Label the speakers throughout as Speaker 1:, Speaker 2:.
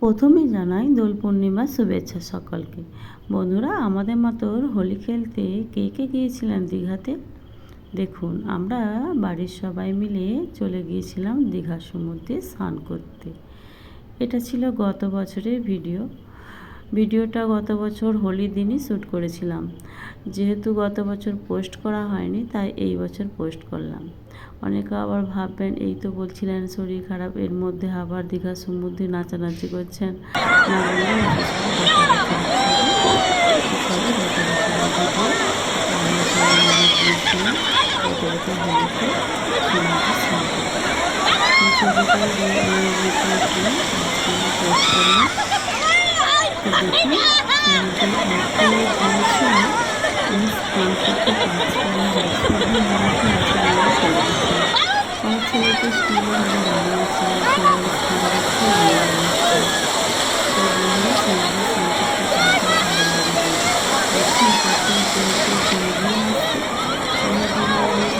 Speaker 1: প্রথমে জানাই দোল পূর্ণিমার শুভেচ্ছা সকলকে। বন্ধুরা, আমাদের মতোর হোলি খেলতে কে কে গিয়েছিলেন দীঘাতে? দেখুন, আমরা বাড়ির সবাই মিলে চলে গিয়েছিলাম দীঘা সমুদ্রে স্নান করতে। এটা ছিল গত বছরের ভিডিও। ভিডিওটা গত বছর হোলির দিনই শ্যুট করেছিলাম। যেহেতু গত বছর পোস্ট করা হয়নি, তাই এই বছর পোস্ট করলাম। অনেকে আবার ভাববেন, এই তো বলছিলেন শরীর খারাপ, এর মধ্যে আবার দীঘা সমুদ্রে নাচানাচি করছেন। না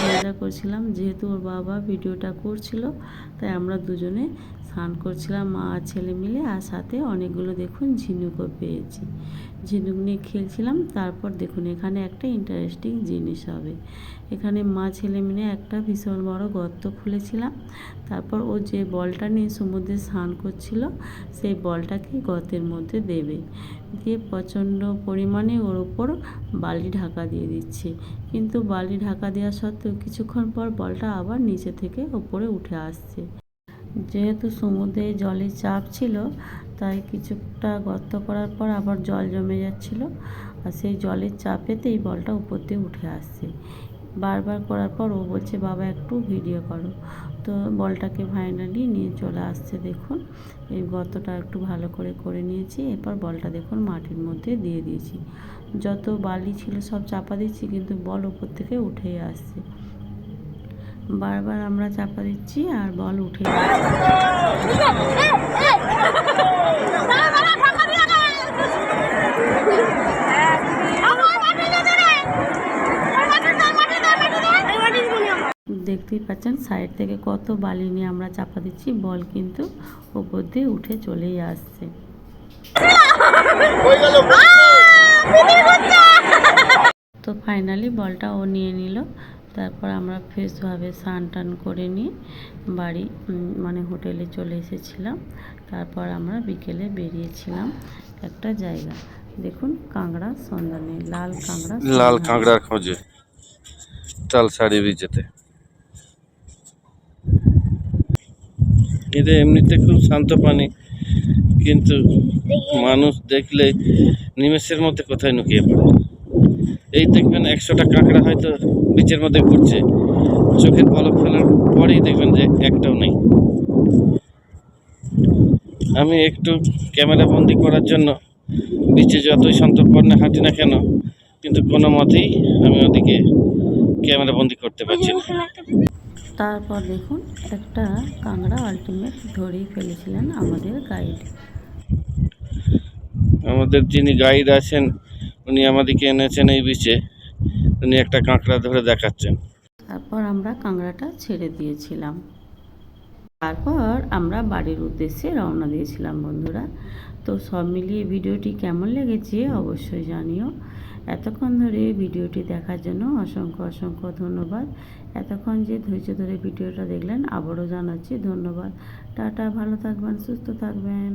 Speaker 1: মজা করছিলাম যেহেতু ওর বাবা ভিডিওটা করছিল তাই আমরা দুজনে স্নান করছিলাম মা আর ছেলে মিলে আর সাথে অনেকগুলো দেখুন ঝিনুকও পেয়েছি। ঝিনুক নিয়ে খেলছিলাম, তারপর দেখুন এখানে একটা ইন্টারেস্টিং জিনিস হবে। এখানে মা ছেলে মিলে একটা ভীষণ বড় গর্ত খুলেছিলাম, তারপর ও যে বলটা নিয়ে সমুদ্রে স্নান করছিল, সেই বলটাকে গর্তের মধ্যে দেবে। দিয়ে প্রচণ্ড পরিমাণে ওর ওপর বালি ঢাকা দিয়ে দিচ্ছে। কিন্তু বালি ঢাকা দেওয়া সত্ত্বেও কিছুক্ষণ পর বলটা আবার নিচে থেকে ওপরে উঠে আসছে। যেহেতু সমুদ্রে জলের চাপ ছিল, তাই কিছুটা গর্ত করার পর আবার জল জমে যাচ্ছিল। আর সেই জলের চাপেতে এই বলটা উপর দিয়ে উঠে আসছে। বারবার করার পর ও বলছে, বাবা, একটু ভিডিও করো। তো বলটাকে ফাইনালি নিয়ে চলে আসছে, দেখুন। এই গর্তটা একটু ভালো করে করে নিয়েছি, এরপর বলটা দেখুন মাটির মধ্যে দিয়ে দিয়েছি। যত বালি ছিল সব চাপা দিচ্ছি কিন্তু বল উপর থেকে উঠেই আসছে। বারবার আমরা চাপা দিচ্ছি আর বল উঠে দেখতেই পাচ্ছেন, সাইড থেকে কত বালি নিয়ে আমরা চাপা দিচ্ছি, বল কিন্তু ওপর দিয়ে উঠে চলেই আসছে। তো ফাইনালি বলটা ও নিয়ে নিল। তারপর আমরা ফ্রেশভাবে স্নান টান করে নিয়ে বাড়ি মানে হোটেলে চলে এসেছিলাম। তারপর আমরা বিকেলে বেরিয়েছিলাম একটা জায়গা। দেখুন, কাঁকড়া সন্ধানে, লাল কাঁকড়া
Speaker 2: লাল। কাঁকড়ার খোঁজে তালসারি বিচেতে। এটা এমনিতে খুব শান্ত পানি, কিন্তু মানুষ দেখলে নিমেষের মধ্যে কোথায় নুকিয়ে পড়ে। এই দেখবেন একশোটা কাঁকড়া হয়তো বিচের মধ্যে ঘুরছে। চোখের পলক ফেলার পরেই দেখবেন যে একটাও নেই। আমি একটু ক্যামেরা বন্দি করার জন্য বিচে যতই সন্তর্পণে হাঁটি না কেন কিন্তু কোনো মতেই আমি ওদিকে ক্যামেরা বন্দি করতে পারছি না।
Speaker 1: তারপর দেখুন একটা কাঁকড়া আলটিমেট ধরেই ফেলেছিলেন আমাদের গাইড
Speaker 2: আমাদের যিনি গাইড আছেন উনি আমাদেরকে এনেছেন এই বিচে উনি একটা কাঁকড়া ধরে দেখাচ্ছেন।
Speaker 1: তারপর আমরা কাঁকড়াটা ছেড়ে দিয়েছিলাম। তারপর আমরা বাড়ির উদ্দেশ্যে রওনা দিয়েছিলাম, বন্ধুরা। তো সব মিলিয়ে ভিডিওটি কেমন লেগেছে অবশ্যই জানিও। এতক্ষণ ধরে ভিডিওটি দেখার জন্য অসংখ্য অসংখ্য ধন্যবাদ। এতক্ষণ যে ধৈর্য ধরে ভিডিওটা দেখলেন, আবারও জানাচ্ছি ধন্যবাদ। টাটা, ভালো থাকবেন, সুস্থ থাকবেন।